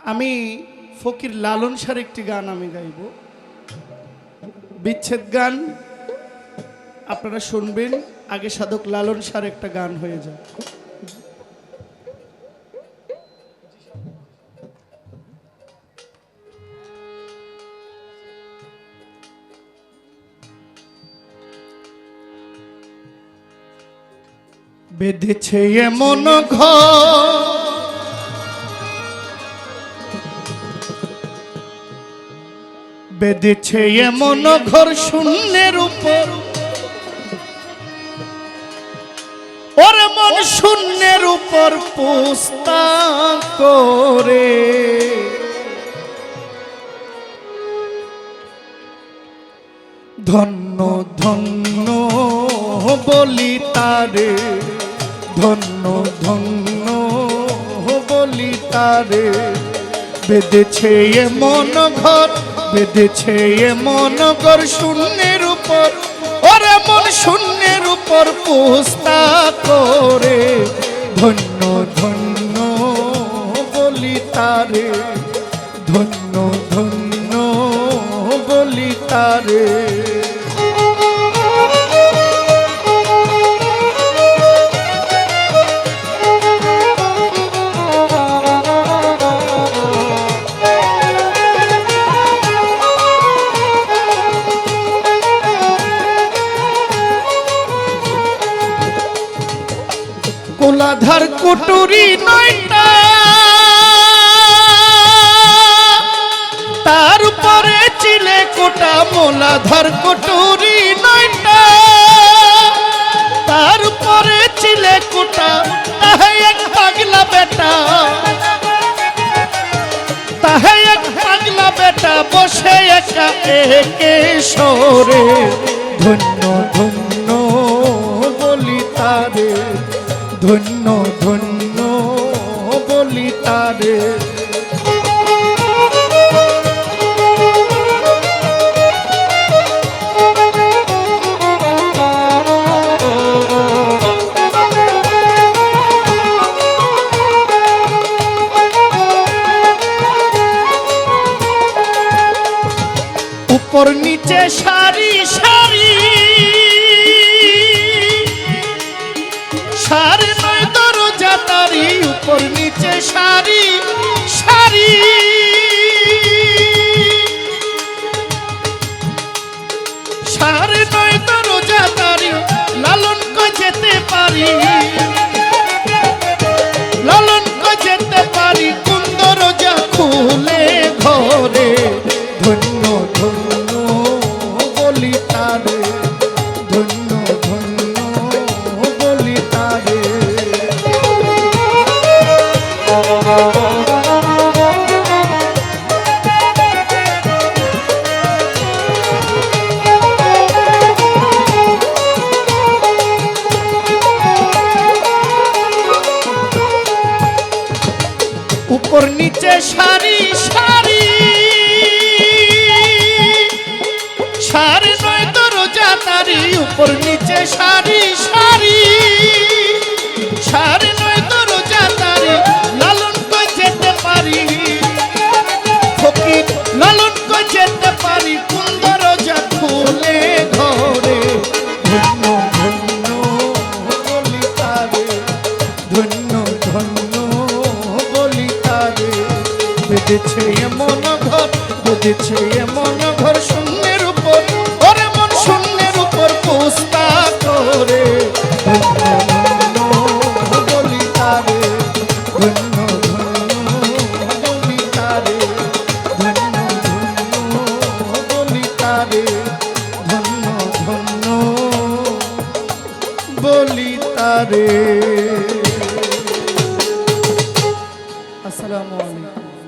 আমি ফকির লালন সার একটি গান আমি গাইব। বিচ্ছেদ গান, আপনারা শুনবেন। আগে সাধক লালন সার একটা গান হয়ে যায় বেঁধেছে এমন ঘর বেঁধেছে এমন ঘর শূন্যের উপর। ওরে মন শূন্যের উপর পুস্তা করে। ধন্য ধন্য বলি তারে। ধন্য ধন্য বলি তারে। বেঁধেছে এমন ঘর বেঁধেছে এমন কর শূন্যের উপর। ওর এমন শূন্যের উপর পোস্তা করে। ধন্য ধন্য বলি তারে। ধন্য ধন্য বলি তারে। কোলাধার কুটুরি নয়টা। তার উপরে চিলে কোটা মোলাধার কুটুরি নয়টা। তার উপরে চিলে কোটা তাহে এক পাগলা বেটা। তাহে এক পাগলা বেটা, বসে একা একে সরে ধন্য উপর নিচে সারি সারি সারি নয় দরজা তারি উপর নিচে সারি সারি সারি নয় রোজা তারি লালন যেতে পারি। নিচে সারি সারি। সারি নয় তো রোজা, তারি উপর নিচে সারি সারি। সারি নয় তো রোজা, তারি লালন কই যেতে পারি। ফকির, লালন কই যেতে পারি। কুন্দ রোজা খুলে ঘরে ধন্য ধন্য ধন্য বেঁধেছে এমন ঘর বেঁধেছে এমন ঘর শূন্যের উপর। ওরে মন শূন্যের উপর পুস্তা করে। বলি তারে। আসসালামু আলাইকুম।